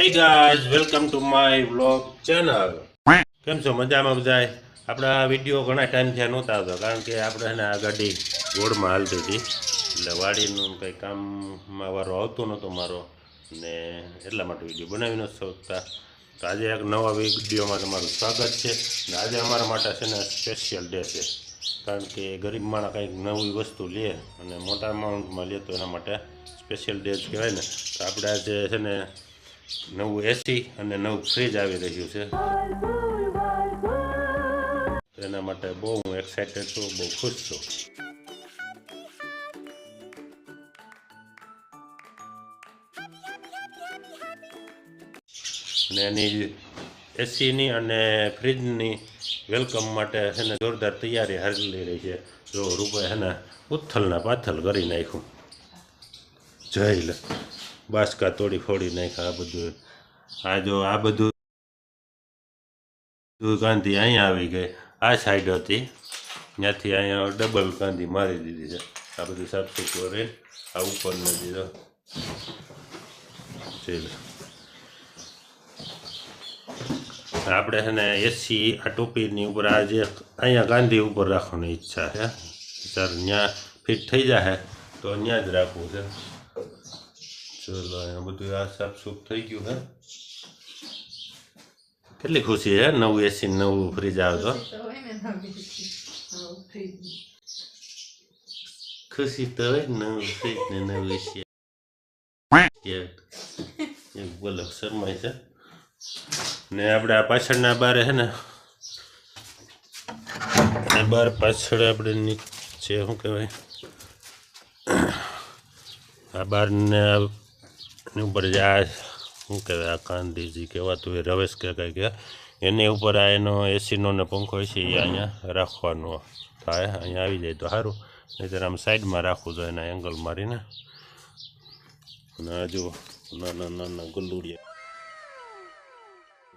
Hey guys welcome to my vlog channel કેમ છો? મજામાં બધાય? આપણા વીડિયો ઘણા ટાઈમ થયા નહોતા આવતા કારણ કે આપણે એને આ ગાડી ગોળમાં હાલતી હતી. એટલે વાડીનું કંઈ કામમાં વારો આવતો નહોતો મારો. ને એટલા માટે વીડિયો બનાવી નથી શકતા. તો આજે એક નવા વિડીયોમાં તમારું સ્વાગત છે. ને આજે અમારા માટે છે ને સ્પેશિયલ ડે છે. કારણ કે ગરીબ માણસ કંઈક નવી વસ્તુ લે અને મોટા અમાઉન્ટમાં લે તો એના માટે સ્પેશિયલ ડે કહેવાય ને. તો આપણે આજે છે ને નવું એસી અને નવું ફ્રીજ આવી રહ્યું છે. એના માટે બહુ હું એક્સાઇટેડ છું, બહુ ખુશ છું. અને એની એસીની અને ફ્રીજની વેલકમ માટે એને જોરદાર તૈયારી હાલી રહી છે. જો રૂપે એને ઉથલના પાથલ કરી નાખ્યું. જય બાસકા તોડી ફોડી નાખ્યા, આ બધું. આ જો, આ બધું કાંધી અહીંયા આવી ગઈ. આ સાઈડ હતી. ત્યાંથી અહીંયા ડબલ કાંધી મારી દીધી છે. આ બધું સાફ સુથરું આ ઉપર નથી જો આપણે છે ને એસી આ ટોપીની ઉપર આ જે અહીંયા ગાંધી ઉપર રાખવાની ઈચ્છા છે. સર ત્યાં ફિટ થઈ જાય તો ત્યાં જ રાખવું છે. ચલો અહીંયા બધું આ સાફ સૂફ થઈ ગયું હે. કેટલી ખુશી છે નવું એસી નવું ફ્રીજ આવે તો. ખુશી તો હોય નવું ફ્રીજ ને નવું એસી એક બોલો શરમાય છે. ને આપણે આ પાછળના બારે છે ને બાર પાછળ આપણે નીચે શું કહેવાય? આ બારને એની ઉપર જે આ શું કહેવાય, આ કાંધીજી કહેવાતું હોય, રવેશ કે કંઈ કે એની ઉપર આ એનો એસીનો ને પંખો છે, એ અહીંયા રાખવાનો થાય, અહીંયા આવી જાય તો સારું. નહીંતર આમ સાઈડમાં રાખવું જોઈએ એના એંગલ મારીને. અને આ જો નાના નાના ગલુડિયા.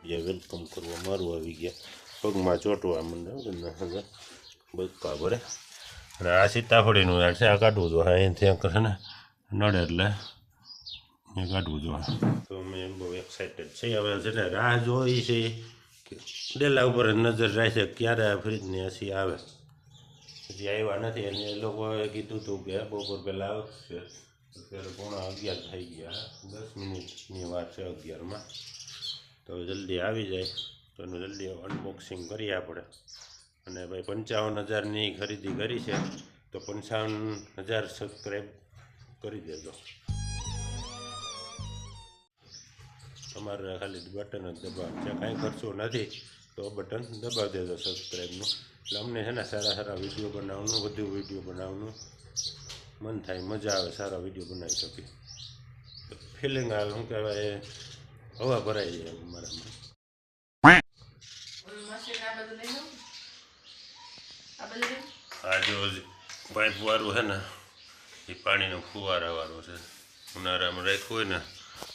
વેલકમ કરવા મારું આવી ગયા. પગમાં ચોંટવા મંડે બચકા ભરે. અને આ સીતાફળીનું યાર છે, આ કાઢવું જો અહીંથી છે ને. નડે એટલે. એ કાઢવું જોઈએ તો મેં બહુ એક્સાઇટેડ છે. હવે છે ને રાહ જોઈ છે ડેલા ઉપર નજર રાખે ક્યારે આ ફ્રીજની એસી આવે. હજી આવ્યા નથી અને એ લોકોએ કીધું હતું કે બપોર પહેલાં આવશે. અત્યારે પોણા અગિયાર થઈ ગયા. દસ મિનિટની વાત છે અગિયારમાં. તો જલ્દી આવી જાય. તો એનું જલ્દી અનબોક્સિંગ કરીએ આપણે. અને ભાઈ પંચાવન હજારની ખરીદી કરી છે. તો પંચાવન હજાર સબસ્ક્રાઈબ કરી દેજો. તમારે ખાલી બટન જ દબાવ છે. કાંઈ ખર્ચો નથી તો બટન દબાવી દેજો સબસ્ક્રાઈબનું એટલે અમને છે ને સારા સારા વીડિયો બનાવવાનું વધુ વીડિયો બનાવવાનું મન થાય મજા આવે સારા વીડિયો બનાવી શકીએ. ફિલિંગ આવે શું કહેવાય હવા ભરાઈ જાય મારામાં. આજે પાઇપ વાળું છે ને એ પાણીનો ફુવારા વાળો છે. ઉનાળામાં રાખ્યું હોય ને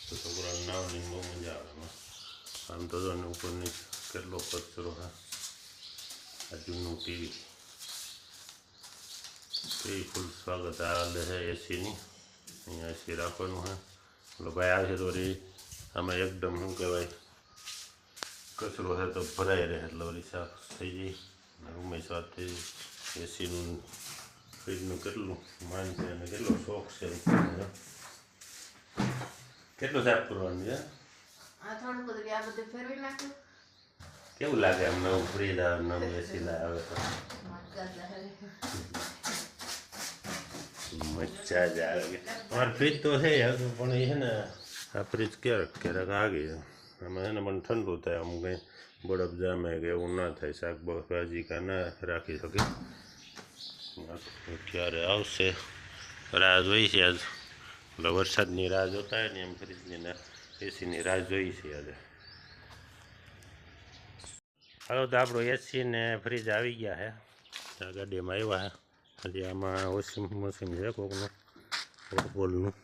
તો છોકરાને નાવાની બહુ મજા આવે એમાં આમ તો જો આને ઉપરની કેટલો કચરો, હા. આ જૂનું ટીવી. એ ફૂલ સ્વાગત. આવે છે એસીની. અહીંયા એસી રાખવાનું, હા. એટલે ભાઈ આવે છે તો વળી આમાં એકદમ શું કહેવાય, કચરો છે તો ભરાઈ રહે, એટલે વળી સાફ થઈ જાય. ઉમેશ સાથે એસીનું ફ્રીજનું કેટલું માન છે અને કેટલો શોખ છે કેટલું સાફ કરવાનું છે? આ થોડું બધું આ બધું ફેરવી નાખ્યું? કેવું લાગે આમ નવું ફ્રીજ આવે નવું એસી આવે તો? મજા જ આવે. અમારે ફ્રીજ તો છે યાર પણ એ છે ને આ ફ્રીજ ક્યારેક ક્યારેક આગી. આમાં છે ને પણ ઠંડુ થાય આમ કંઈ બરફ જામે કે એવું ના થાય શાકભાજી કાં ના રાખી શકે. ક્યારે આવશે? રાહ જોઈ છે આજ. એટલે વરસાદની રાહ જોતા હોય ને એમ ફ્રીજની ને એસીની રાહ જોઈ છે આજે. હાલો તો આપણું એસી ને ફ્રીજ આવી ગયા છે આ ગાડીમાં આવ્યા છે હજી આમાં વોશિંગ મશીન છે કોકનું વોલનું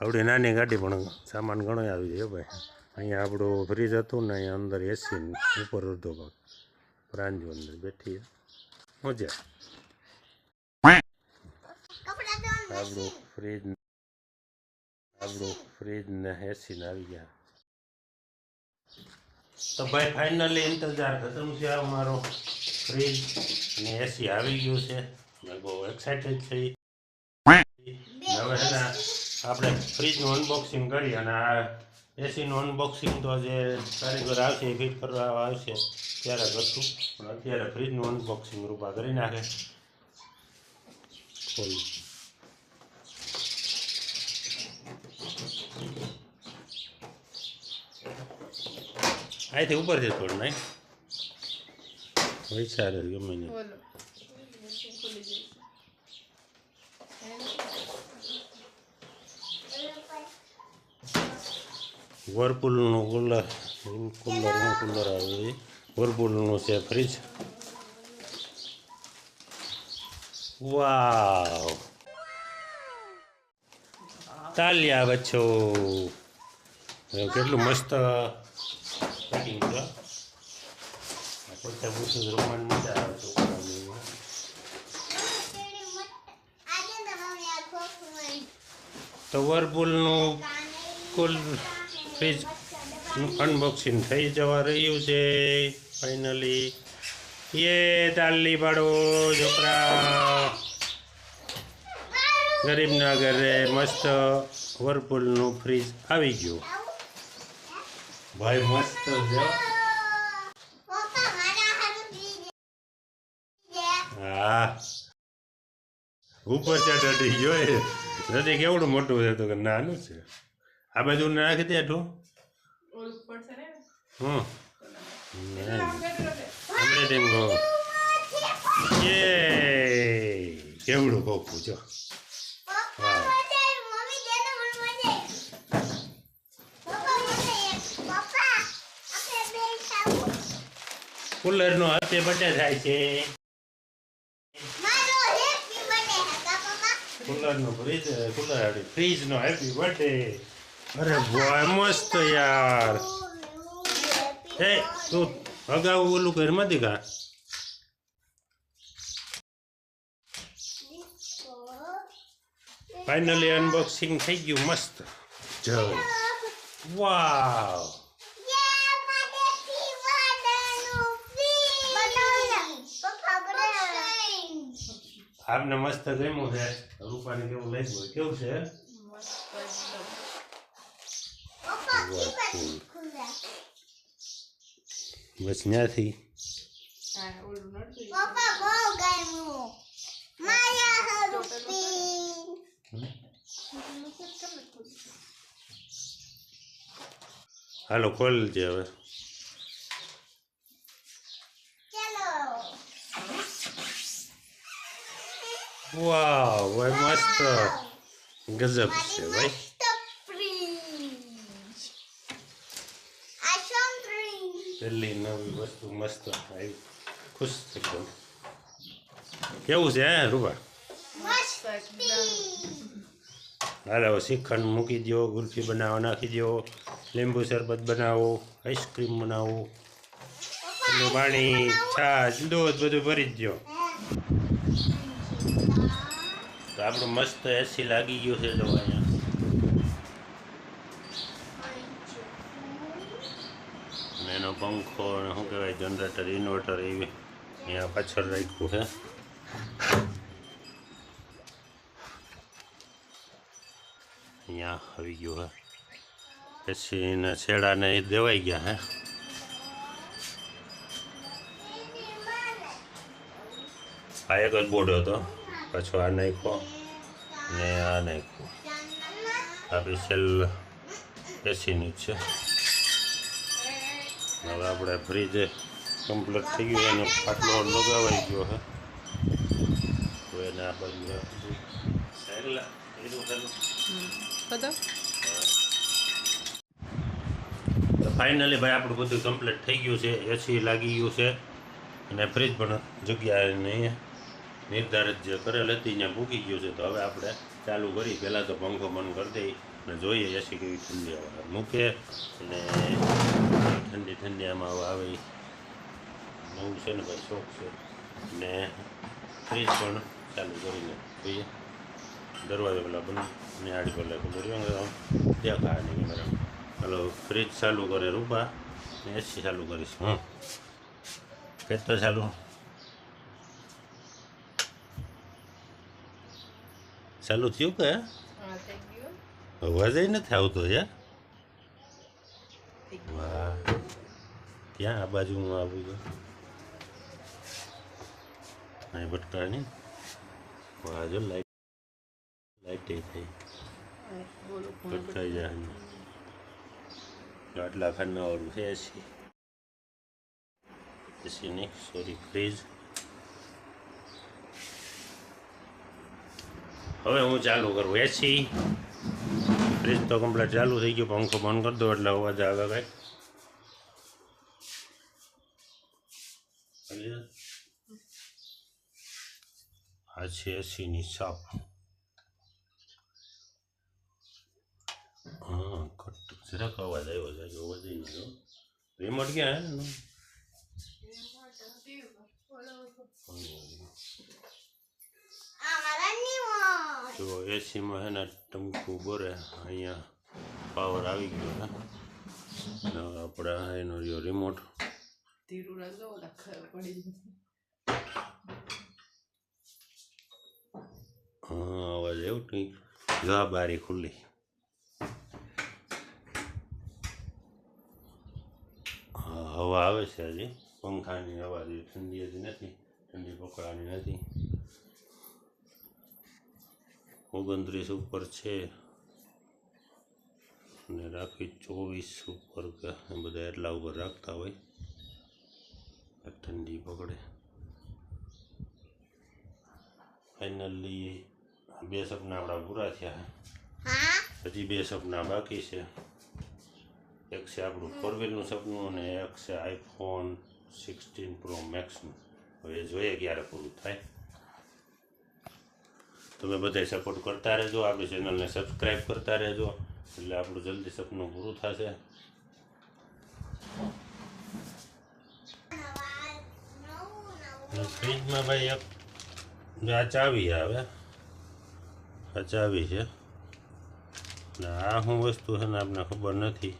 આવડી નાની ગાડી પણ સામાન ઘણો આવી જાય ભાઈ. અહીંયા આપણું ફ્રીજ હતું ને અહીંયા અંદર એસી ઉપર અડધો ભાગ. પ્રાંજુ અંદર બેઠી મજા. આપણું ફ્રીજ આપણું ફ્રીજ ને એસી ને આવી ગયા. તો ભાઈ ફાઇનલી ઇંતજાર ખતમ છે અમારો ફ્રીજ અને એસી આવી ગયું છે? મેં બહુ એક્સાઇટેડ થઈ. હવે છે ને આપણે ફ્રીજનું અનબોક્સિંગ કરી અને આ એસીનું અનબોક્સિંગ તો જે કારીગર આવશે એ ફિટ કરવા આવશે. ત્યારે કરશું. પણ અત્યારે ફ્રીજનું અનબોક્સિંગ રૂપા કરી નાખે. ખોલ અહીંથી ઉપરથી થોડું નહીં? વિચારે ગમે નહીં વરપુલનું કુલર કુલરનું કુલર આવે છે. વર્પુલનું છે ફ્રીજ વાવ. તાલિયા બચ્ચો. કેટલું મસ્ત છે પોતા પૂછું રમવાનું મજા આવે છોકરાઓને. તો વર્પુલનું કુલ ફ્રીજ અનબોક્સિંગ થઈ જવા રહ્યું છે ફાઇનલી યે તાલી પાડો છોકરા. ગરીબના ઘરે મસ્ત વર્પુલનું ફ્રીજ આવી ગયું. ભાઈ મસ્ત છે હા. ઉપર ચડી ગયો નથી કેવડું મોટું છે તો કે નાનું છે. આ બાજુ નાખી દે ને હમ. કેવડું કોકું જો કુલરનો હાથે બટે થાય છે. કુલરનો ફ્રીજ કુલર ફ્રીજનો હેપી બર્થડે. અરે ભાઈ મસ્ત યાર. એ તું અગાઉ ઓલું ઘરમાં દીકા ફાઇનલી અનબોક્સિંગ થઈ ગયું મસ્ત. જય વાવ આપને મસ્ત ગમ્યું છે. રૂપાને કેવું લાગ્યું? કેવું છે? બસ ત્યાંથી હાલો, ખોલ છે હવે ચલો વાવ ભાઈ મસ્ત ગજબ છે ભાઈ પહેલી નવી વસ્તુ મસ્ત આવી ખુશ એકદમ કેવું છે હે રૂપા હાલ હવે શ્રીખંડ મૂકી દો ગુલ્ફી બનાવો નાખી દો લીંબુ શરબત બનાવો આઈસ્ક્રીમ બનાવો પાણી છાશ દૂધ બધું ભરી જ દો તો આપણું મસ્ત એસી લાગી ગયું છે જો અહીંયા. અને એનો પંખો અને શું કહેવાય જનરેટર ઇન્વર્ટર એવી અહીંયા પાછળ રાખ્યું છે. અહીંયા આવી ગયું હે પછી એના છેડાને એ દેવાઈ ગયા હે આ એક જ બોર્ડ હતો. પાછો આ નાખ્યો ને આ નાખ્યો. આ સેલ એસીની જ છે. હવે આપણે ફ્રીજ કમ્પ્લીટ થઈ ગયું એનો ફાટલો લગાવાઈ ગયો હે. તો એને આ બાજુ ફાઇનલી ભાઈ આપણું બધું કમ્પ્લીટ થઈ ગયું છે. એસી લાગી ગયું છે. અને ફ્રીજ પણ જગ્યાએ નહીં નિર્ધારિત જે કરેલ હતી, ત્યાં મૂકી ગયું છે. તો હવે આપણે ચાલુ કરી, પહેલાં તો પંખો બંધ કરી દઈ અને જોઈએ એસી કેવી ઠંડી આવે. મૂકે અને ઠંડી ઠંડી આમાં આવે ઈ નવું છે ને, ભાઈ શોખ છે. ને ફ્રીજ પણ ચાલુ કરીને જોઈએ. દરવાજો પેલા બંધ ને આડી પેલા ખુલ્લું ત્યાં દેખા નહીં મારા હલો, ફ્રીજ ચાલુ કરે રૂપા એસી ચાલુ કરીશ. હું ખેતર ચાલુ. ચાલુ થયું કે? થઈ અવાજ નથી આવતો યાર. વાહ. ક્યાં આ બાજુ હું આવું છું અહીં ભટકાની વાહ જો લાઈટ લાઈટ થઈ. બોલો કોણ ભટકાઈ જાય આટલા ખાના વાળું છે એસી. એસી નહીં સોરી ફ્રીજ. હવે હું ચાલુ કરું. એસી ફ્રીજ તો કમ્પ્લેટ ચાલુ થઈ ગયું પંખો બંધ કરી દો એટલે અવાજ આવે કાંઈ આ છે એસીની સાપ. હા કટ જરાક અવાજ આવ્યો છે જો વધી ગયો રિમોટ ક્યાં હે? જો એસીમાં હે ને ટમકું બોરે અહીંયા પાવર આવી ગયો છે આપણે એનો રહ્યો રિમોટ. હા અવાજ એવું કંઈક જવા બારી ખુલ્લી. હા હવા આવે છે હજી. પંખાની હવા ઠંડી હજી નથી ઠંડી પકડવાની નથી. ઓગણત્રીસ ઉપર છે. અને રાખવી ચોવીસ ઉપર કે બધા એટલા ઉપર રાખતા હોય. ઠંડી પકડે. ફાઇનલી બે સપના આપણા પૂરા થયા હજી બે સપના બાકી છે. એક છે આપણું ફોર વ્હીલનું સપનું અને એક છે આઈફોન સિક્સટીન પ્રો મેક્સનું હવે જોઈએ ક્યારે પૂરું થાય. તમે બધા સપોર્ટ કરતા રહેજો. આપણી ચેનલને સબસ્ક્રાઈબ કરતા રહેજો. એટલે આપણું જલ્દી સપનું પૂરું થશે. ફ્રીજમાં ભાઈ એક આ ચાવી આવે. આ ચાવી છે. ને આ શું વસ્તુ છે ને આપને ખબર નથી.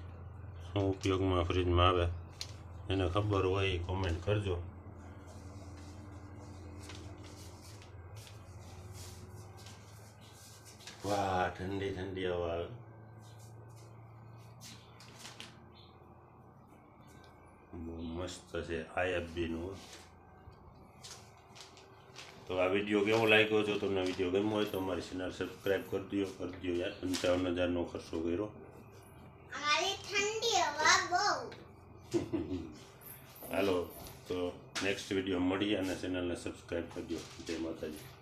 શું ઉપયોગમાં ફ્રીજમાં આવે. એને ખબર હોય એ કોમેન્ટ કરજો. વાહ ઠંડી ઠંડી હવા. આવે મસ્ત છે આઈએફબીનું તો આ વીડિયો કેવો લાગ્યો? જો તમને વીડિયો ગમ્યો હોય તો અમારી ચેનલ સબસ્ક્રાઈબ કરી દો કરી દો યાર. પંચાવન હજારનો ખર્ચો કર્યો. હાલો તો નેક્સ્ટ વીડિયો મળીએ અને ચેનલને સબસ્ક્રાઈબ કરી દો જય માતાજી.